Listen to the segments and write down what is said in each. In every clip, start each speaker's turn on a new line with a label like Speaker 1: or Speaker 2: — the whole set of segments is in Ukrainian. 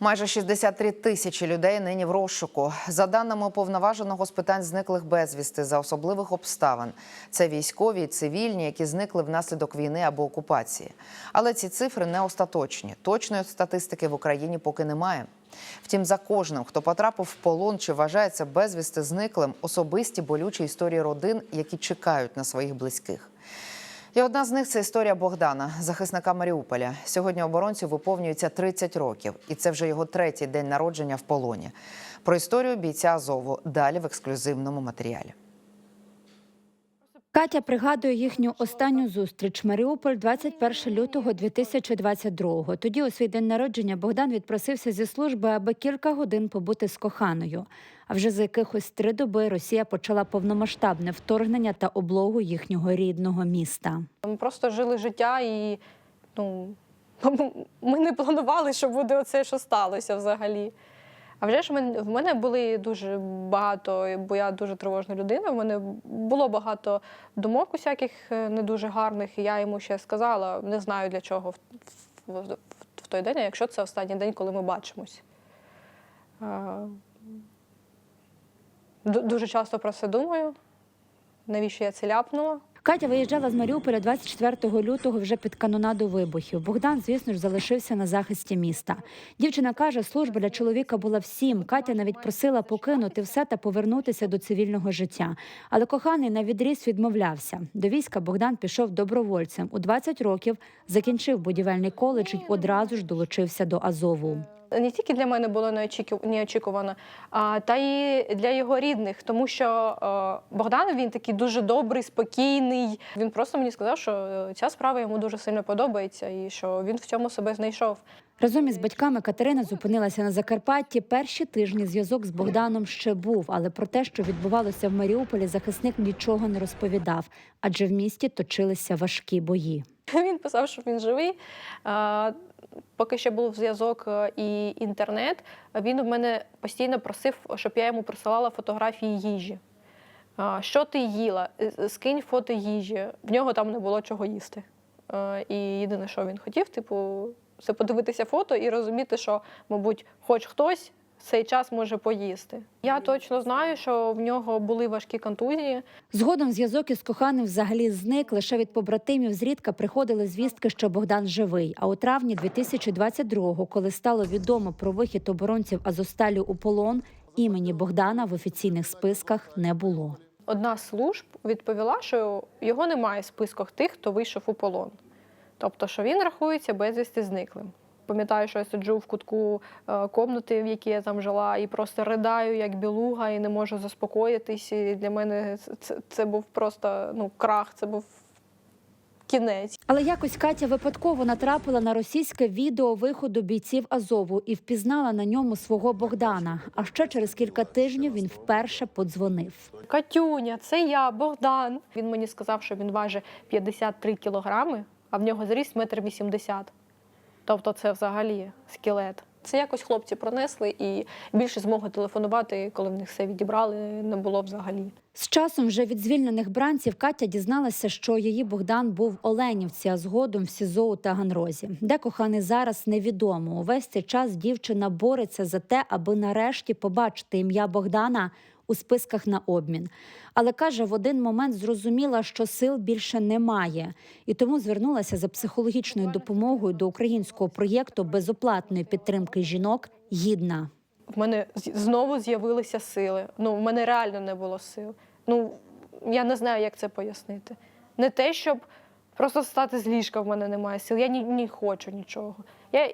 Speaker 1: Майже 63 тисячі людей нині в розшуку. За даними уповноваженого з питань зниклих безвісти за особливих обставин. Це військові і цивільні, які зникли внаслідок війни або окупації. Але ці цифри не остаточні. Точної статистики в Україні поки немає. Втім, за кожним, хто потрапив в полон чи вважається безвісти зниклим, особисті болючі історії родин, які чекають на своїх близьких. І одна з них це історія Богдана, захисника Маріуполя. Сьогодні оборонцю виповнюється 30 років, і це вже його третій день народження в полоні. Про історію бійця Азову далі в ексклюзивному матеріалі.
Speaker 2: Катя пригадує їхню останню зустріч Маріуполь 21 лютого 2022-го. Тоді у свій день народження Богдан відпросився зі служби, аби кілька годин побути з коханою. А вже за якихось три доби Росія почала повномасштабне вторгнення та облогу їхнього рідного міста.
Speaker 3: Ми просто жили життя і ну, ми не планували, що буде оце, що сталося взагалі. А вже ж в мене- були дуже багато, бо я дуже тривожна людина. В мене було багато думок усяких е, не дуже гарних. І я йому ще сказала, не знаю для чого в, в, в, той день, а якщо це останній день, коли ми бачимось. Дуже часто про це думаю. Навіщо я це ляпнула?
Speaker 2: Катя виїжджала з Маріуполя 24 лютого вже під канонаду вибухів. Богдан, звісно ж, залишився на захисті міста. Дівчина каже, служба для чоловіка була всім. Катя навіть просила покинути все та повернутися до цивільного життя. Але коханий на відріз відмовлявся. До війська Богдан пішов добровольцем. У 20 років закінчив будівельний коледж і одразу ж долучився до Азову.
Speaker 3: Не тільки для мене було неочікувано, а та й для його рідних, тому що е, Богдан він такий дуже добрий, спокійний. Він просто мені сказав, що е, ця справа йому дуже сильно подобається, і що він в цьому себе знайшов.
Speaker 2: Разом із батьками Катерина зупинилася на Закарпатті. Перші тижні зв'язок з Богданом ще був, але про те, що відбувалося в Маріуполі, захисник нічого не розповідав, адже в місті точилися важкі бої.
Speaker 3: Він писав, що він живий. Поки ще був зв'язок е, і інтернет, він у мене постійно просив, щоб я йому присилала фотографії їжі. Що ти їла? Е, Скинь фото їжі. В нього там не було чого їсти. І єдине, що він хотів, типу, це подивитися фото і розуміти, що, мабуть, хоч хтось в цей час може поїсти. Я точно знаю, що в нього були важкі контузії.
Speaker 2: Згодом зв'язок із коханим взагалі зник. Лише від побратимів зрідка приходили звістки, що Богдан живий. А у травні 2022-го, коли стало відомо про вихід оборонців Азосталю у полон, імені Богдана в офіційних списках не було.
Speaker 3: одна з служб відповіла, що його немає в списках тих, хто вийшов у полон. Тобто, що він рахується безвісти зниклим. Пам'ятаю, що я сиджу в кутку е, комнати, в якій я там жила, і просто ридаю як білуга, і не можу заспокоїтись. І для мене це, це, був просто ну, крах, це був кінець.
Speaker 2: Але якось Катя випадково натрапила на російське відео виходу бійців Азову і впізнала на ньому свого Богдана. А ще через кілька тижнів він вперше подзвонив.
Speaker 3: Катюня, це я, Богдан. Він мені сказав, що він важить 53 кілограми, а в нього зріст метр вісімдесят. Тобто це взагалі скелет. Це якось хлопці пронесли, і більше змоги телефонувати, коли в них все відібрали, не було взагалі.
Speaker 2: З часом вже від звільнених бранців Катя дізналася, що її Богдан був в Оленівці, а згодом в СІЗО у Таганрозі. Де коханий зараз невідомо. Увесь цей час дівчина бореться за те, аби нарешті побачити ім'я Богдана у списках на обмін. Але каже, в один момент зрозуміла, що сил більше немає, і тому звернулася за психологічною допомогою до українського проєкту безоплатної підтримки жінок гідна.
Speaker 3: В мене знову з'явилися сили. Ну, в мене реально не було сил. Ну, я не знаю, як це пояснити. Не те, щоб просто стати з ліжка, в мене немає сил. Я ні, не хочу нічого. Я,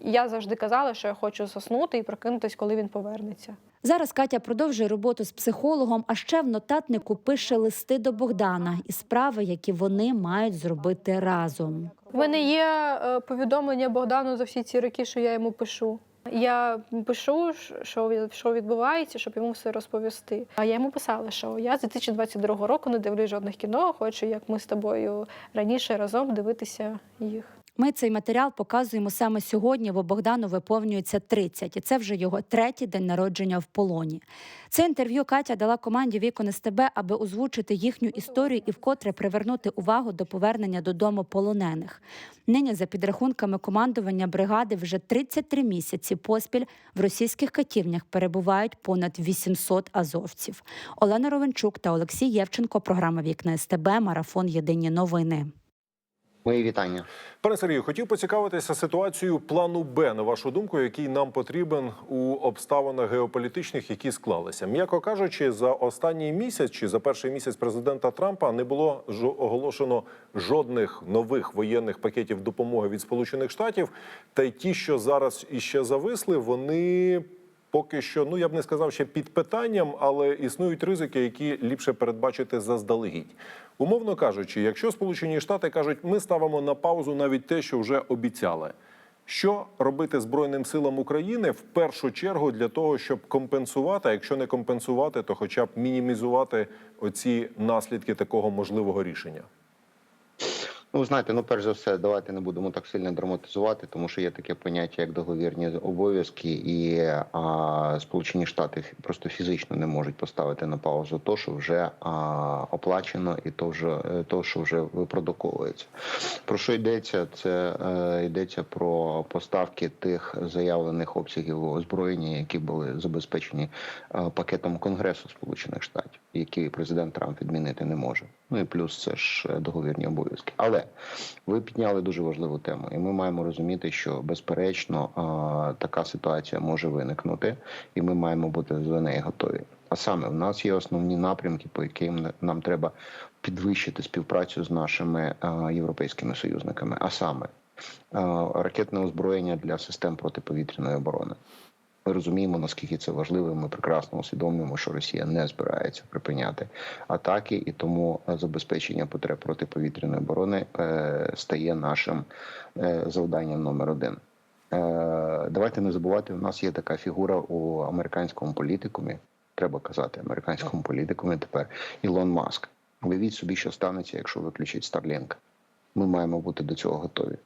Speaker 3: я завжди казала, що я хочу заснути і прокинутись, коли він повернеться.
Speaker 2: Зараз Катя продовжує роботу з психологом, а ще в нотатнику пише листи до Богдана і справи, які вони мають зробити разом.
Speaker 3: У мене є е, повідомлення Богдану за всі ці роки, що я йому пишу. Я пишу, що, що відбувається, щоб йому все розповісти. А я йому писала, що я з 2022 року не дивлюсь жодних кіно, хочу, як ми з тобою раніше разом дивитися їх.
Speaker 2: Ми цей матеріал показуємо саме сьогодні, бо Богдану виповнюється 30, і це вже його третій день народження в полоні. Це інтерв'ю Катя дала команді Вікон СТБ, аби озвучити їхню історію і вкотре привернути увагу до повернення додому полонених. Нині, за підрахунками командування бригади, вже 33 місяці поспіль в російських катівнях перебувають понад 800 азовців. Олена Ровенчук та Олексій Євченко. Програма Вікна СТБ. Марафон Єдині новини.
Speaker 4: Мої вітання.
Speaker 5: Пане Сергію, хотів поцікавитися ситуацією плану Б, на вашу думку, який нам потрібен у обставинах геополітичних, які склалися. М'яко кажучи, за останній місяць чи за перший місяць президента Трампа не було жо- оголошено жодних нових воєнних пакетів допомоги від Сполучених Штатів. Та й ті, що зараз іще зависли, вони. Поки що, ну я б не сказав ще під питанням, але існують ризики, які ліпше передбачити заздалегідь. Умовно кажучи, якщо Сполучені Штати кажуть, ми ставимо на паузу навіть те, що вже обіцяли. Що робити Збройним силам України в першу чергу для того, щоб компенсувати, а якщо не компенсувати, то хоча б мінімізувати оці наслідки такого можливого рішення?
Speaker 4: Ну, знаєте, ну перш за все, давайте не будемо так сильно драматизувати, тому що є таке поняття, як договірні обов'язки, і а, Сполучені Штати просто фізично не можуть поставити на паузу то, що вже а, оплачено, і то, вже, е, то, що вже випродуковується. Про що йдеться? Це е, йдеться про поставки тих заявлених обсягів озброєння, які були забезпечені е, пакетом Конгресу Сполучених Штатів, які президент Трамп відмінити не може. Ну і плюс це ж е, договірні обов'язки. Але ви підняли дуже важливу тему, і ми маємо розуміти, що безперечно така ситуація може виникнути, і ми маємо бути до неї готові. А саме в нас є основні напрямки, по яким нам треба підвищити співпрацю з нашими європейськими союзниками, а саме ракетне озброєння для систем протиповітряної оборони. Ми розуміємо, наскільки це важливо. Ми прекрасно усвідомлюємо, що Росія не збирається припиняти атаки, і тому е, забезпечення потреб протиповітряної оборони е, стає нашим е, завданням номер один. Давайте не забувати, у нас є така фігура у американському політикумі. Треба казати, американському політикумі тепер Ілон Маск. Уявіть собі, що станеться, якщо виключить Starlink. Ми маємо бути до цього готові.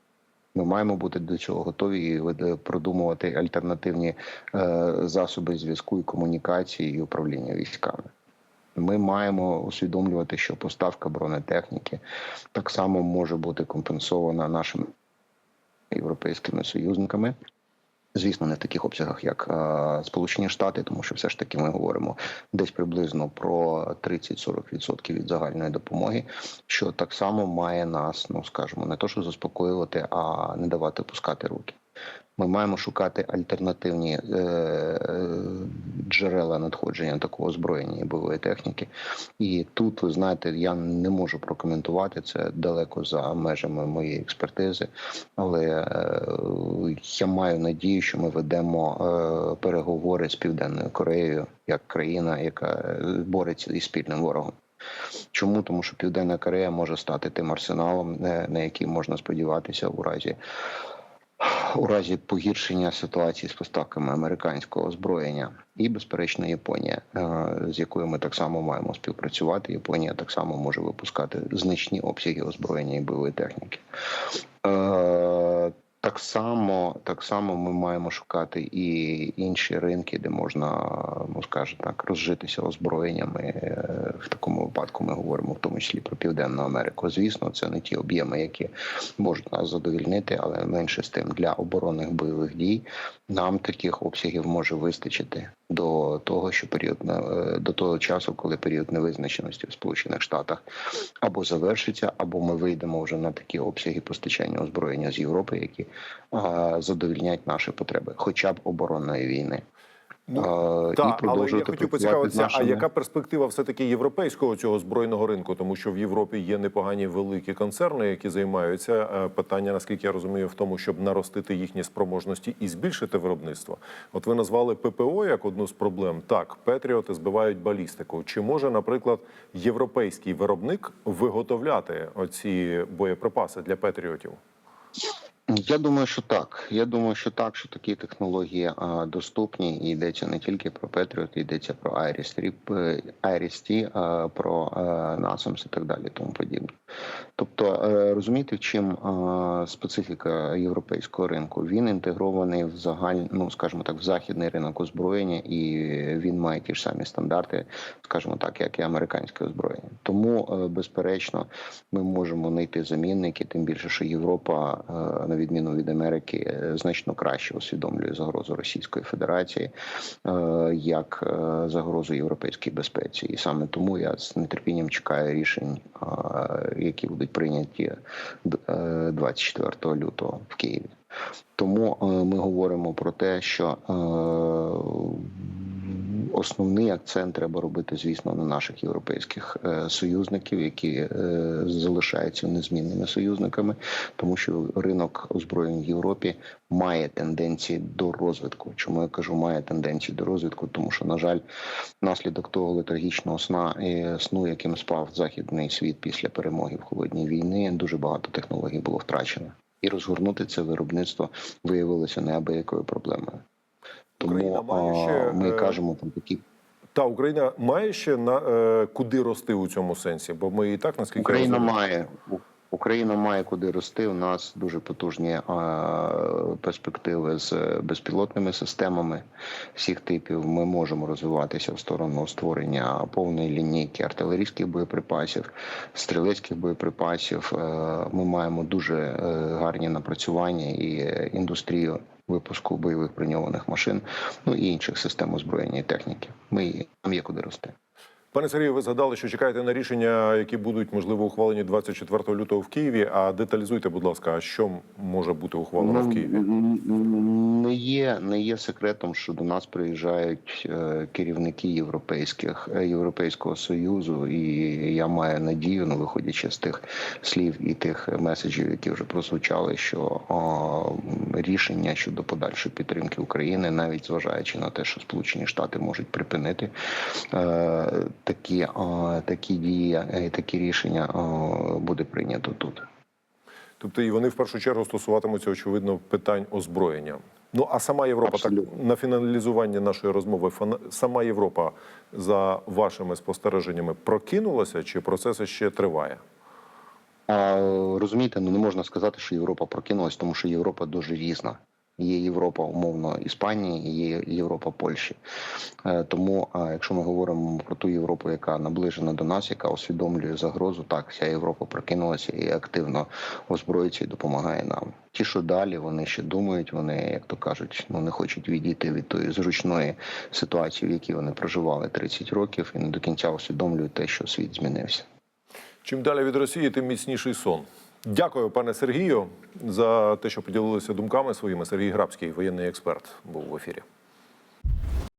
Speaker 4: Ми маємо бути до цього готові і продумувати альтернативні е, засоби зв'язку і комунікації і управління військами. Ми маємо усвідомлювати, що поставка бронетехніки так само може бути компенсована нашими європейськими союзниками. Звісно, не в таких обсягах, як е, Сполучені Штати, тому що все ж таки ми говоримо десь приблизно про 30-40% від загальної допомоги, що так само має нас, ну скажімо, не то, що заспокоювати, а не давати пускати руки. Ми маємо шукати альтернативні е, е, джерела надходження такого озброєння і бойової техніки. І тут, ви знаєте, я не можу прокоментувати це далеко за межами моєї експертизи, але е, я маю надію, що ми ведемо переговори з Південною Кореєю як країна, яка бореться із спільним ворогом. Чому? Тому що Південна Корея може стати тим арсеналом, на який можна сподіватися у разі у разі погіршення ситуації з поставками американського озброєння, і безперечно Японія, е, з якою ми так само маємо співпрацювати. Японія так само може випускати значні обсяги озброєння і бойової техніки. Так само, так само ми маємо шукати і інші ринки, де можна, ну скажімо так, розжитися озброєннями. Е, В такому випадку ми говоримо в тому числі про Південну Америку. Звісно, це не ті об'єми, які можуть нас задовільнити, але менше з тим для оборонних бойових дій нам таких обсягів може вистачити до того, що період е, до того часу, коли період невизначеності в Сполучених Штатах або завершиться, або ми вийдемо вже на такі обсяги постачання озброєння з Європи, які задовільнять наші потреби, хоча б оборонної війни.
Speaker 5: Ну,
Speaker 4: А,
Speaker 5: Так, але я хотів поцікавитися, а яка перспектива все-таки європейського цього збройного ринку? Тому що в Європі є непогані великі концерни, які займаються е, питання, наскільки я розумію, в тому, щоб наростити їхні спроможності і збільшити виробництво. От ви назвали ППО як одну з проблем. Так, Петріоти збивають балістику. Чи може, наприклад, європейський виробник виготовляти оці боєприпаси для Петріотів?
Speaker 4: Я думаю, що так. Я думаю, що так, що такі технології а, доступні, і йдеться не тільки про Patriot, йдеться про Rip, Iris-T, а, про а, NASAMS і так далі, тому подібне. Тобто, е, розумієте, в чим а, специфіка європейського ринку? Він інтегрований в загаль, ну скажімо так, в західний ринок озброєння, і він має ті ж самі стандарти, скажімо так, як і американське озброєння. Тому, е, безперечно, ми можемо знайти замінники, тим більше, що Європа, е, на відміну від Америки, е, значно краще усвідомлює загрозу Російської Федерації е, як е, загрозу європейській безпеці, і саме тому я з нетерпінням чекаю рішень, які будуть прийняті е, 24 лютого в Києві. Тому ми говоримо про те, що основний акцент треба робити, звісно, на наших європейських е, союзників, які е, залишаються незмінними союзниками, тому що ринок озброєнь в Європі має тенденції до розвитку. Чому я кажу, має тенденції до розвитку? Тому що, на жаль, наслідок того летаргічного сна е, сну, яким спав західний світ після перемоги в холодній війни, дуже багато технологій було втрачено. І розгорнути це виробництво виявилося неабиякою проблемою. Тому
Speaker 5: ще,
Speaker 4: ми
Speaker 5: е,
Speaker 4: кажемо про такі
Speaker 5: Та Україна має ще на е, куди рости у цьому сенсі, бо ми і так наскільки
Speaker 4: Україна
Speaker 5: розуміємо.
Speaker 4: має Україна має куди рости. У нас дуже потужні перспективи з безпілотними системами всіх типів. Ми можемо розвиватися в сторону створення повної лінійки артилерійських боєприпасів, стрілецьких боєприпасів. Е, Ми маємо дуже е, гарні напрацювання і індустрію випуску бойових броньованих машин, ну і інших систем озброєння і техніки. Ми нам є куди рости.
Speaker 5: Пане Сергію, ви згадали, що чекаєте на рішення, які будуть можливо ухвалені 24 лютого в Києві. А деталізуйте, будь ласка, а що може бути ухвалено в Києві?
Speaker 4: Не є, не є секретом, що до нас приїжджають е, керівники європейських е, Європейського союзу, і я маю надію, ну виходячи з тих слів і тих меседжів, які вже прозвучали, що о, рішення щодо подальшої підтримки України, навіть зважаючи на те, що Сполучені Штати можуть припинити е, такі, такі дії, е, такі рішення, буде прийнято тут.
Speaker 5: Тобто і вони в першу чергу стосуватимуться очевидно питань озброєння. Ну а сама Європа
Speaker 4: Абсолютно.
Speaker 5: так на фіналізування нашої розмови. Сама Європа за вашими спостереженнями прокинулася, чи процес ще триває?
Speaker 4: А, розумієте, ну не можна сказати, що Європа прокинулась, тому що Європа дуже різна. Є Європа, умовно, Іспанії, є Європа Польщі. Е, Тому, якщо ми говоримо про ту Європу, яка наближена до нас, яка усвідомлює загрозу, так вся Європа прокинулася і активно озброїться і допомагає нам. Ті, що далі, вони ще думають, вони, як то кажуть, ну не хочуть відійти від тої зручної ситуації, в якій вони проживали 30 років, і не до кінця усвідомлюють те, що світ змінився.
Speaker 5: Чим далі від Росії, тим міцніший сон. Дякую, пане Сергію, за те, що поділилися думками своїми. Сергій Грабський, воєнний експерт, був в ефірі.